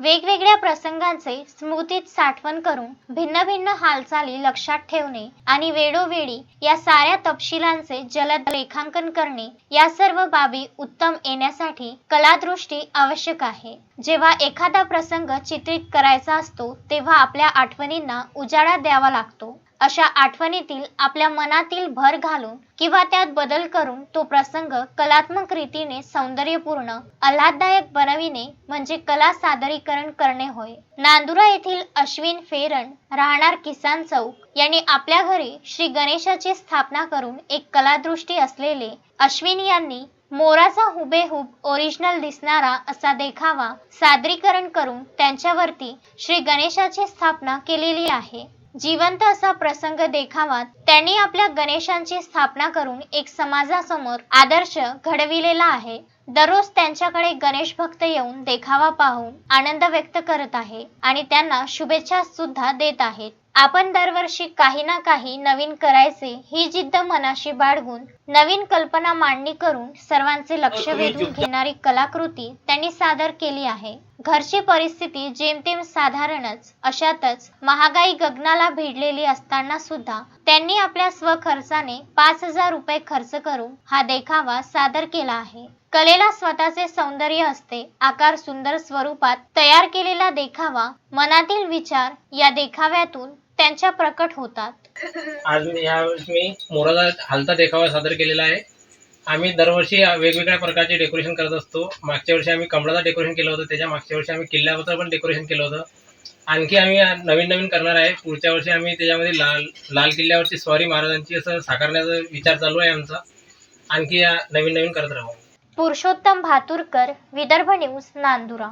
वेगवेगळ्या प्रसंगांचे स्मृतीत साठवण करून भिन्न भिन्न हालचाली लक्षात ठेवणे आणि वेळोवेळी या साऱ्या तपशिलांचे जलद रेखांकन करणे या सर्व बाबी उत्तम येण्यासाठी कलादृष्टी आवश्यक आहे. जेव्हा एखादा प्रसंग चित्रित करायचा असतो तेव्हा आपल्या आठवणींना उजाळा द्यावा लागतो. अशा आठवणीतील आपल्या मनातील भर घालून किंवा त्यात बदल करून तो प्रसंग कलात्मक रीतीने सौंदर्यपूर्ण आल्हाददायक बनविणे म्हणजे कला सादरीकरण करणे होय. नांदुरा येथील अश्विन फेरण राहणार किसान चौक यांनी आपल्या घरी श्री गणेशाची स्थापना करून एक कलादृष्टी असलेले अश्विन यांनी मोराचा हुबेहूब ओरिजिनल दिसणारा असा देखावा सादरीकरण करून त्यांच्यावरती श्री गणेशाची स्थापना केलेली आहे. जिवंत असा प्रसंग देखावा त्यांनी आपल्या गणेशांची स्थापना करून एक समाजासमोर आदर्श घडविलेला आहे. दररोज त्यांच्याकडे गणेश भक्त येऊन देखावा पाहून आनंद व्यक्त करत आहे आणि त्यांना शुभेच्छा सुद्धा देत आहेत. आपण दरवर्षी काही ना काही नवीन करायचे ही जिद्द मनाशी बाळगून नवीन कल्पना मांडणी करून सर्वांचे लक्ष वेधून घेणारी कलाकृती त्यांनी सादर केली आहे. घरची परिस्थिती जेमतेम साधारणच अशातच महागाई गगनाला भिडलेली असताना सुद्धा त्यांनी आपल्या स्वखर्चाने पाच हजार रुपये खर्च करून हा देखावा सादर केला आहे. कलेला स्वतःचे सौंदर्य असते आकार सुंदर स्वरूपात तयार केलेला देखावा मनातील विचार या देखाव्यातून त्यांच्या प्रकट होतात. आज मी यावेळेस मी मोराला हलता देखावा सादर केलेला आहे. आम्ही दरवर्षी वेगवेगळ्या प्रकारचे डेकोरेशन करत असतो. मागच्या वर्षी आम्ही कमळाचं डेकोरेशन केलं होतं त्याच्या मागच्या वर्षी आम्ही किल्ल्यावरचं पण डेकोरेशन केलं होतं. आणखी आम्ही नवीन नवीन करणार आहे. पुढच्या वर्षी आम्ही त्याच्यामध्ये लाल लाल किल्ल्यावरची स्वारी महाराजांची असं साकारण्याचा विचार चालू आहे आमचा. आणखी नवीन नवीन करत राहू. पुरुषोत्तम भातुरकर विदर्भ न्यूज नांदुरा.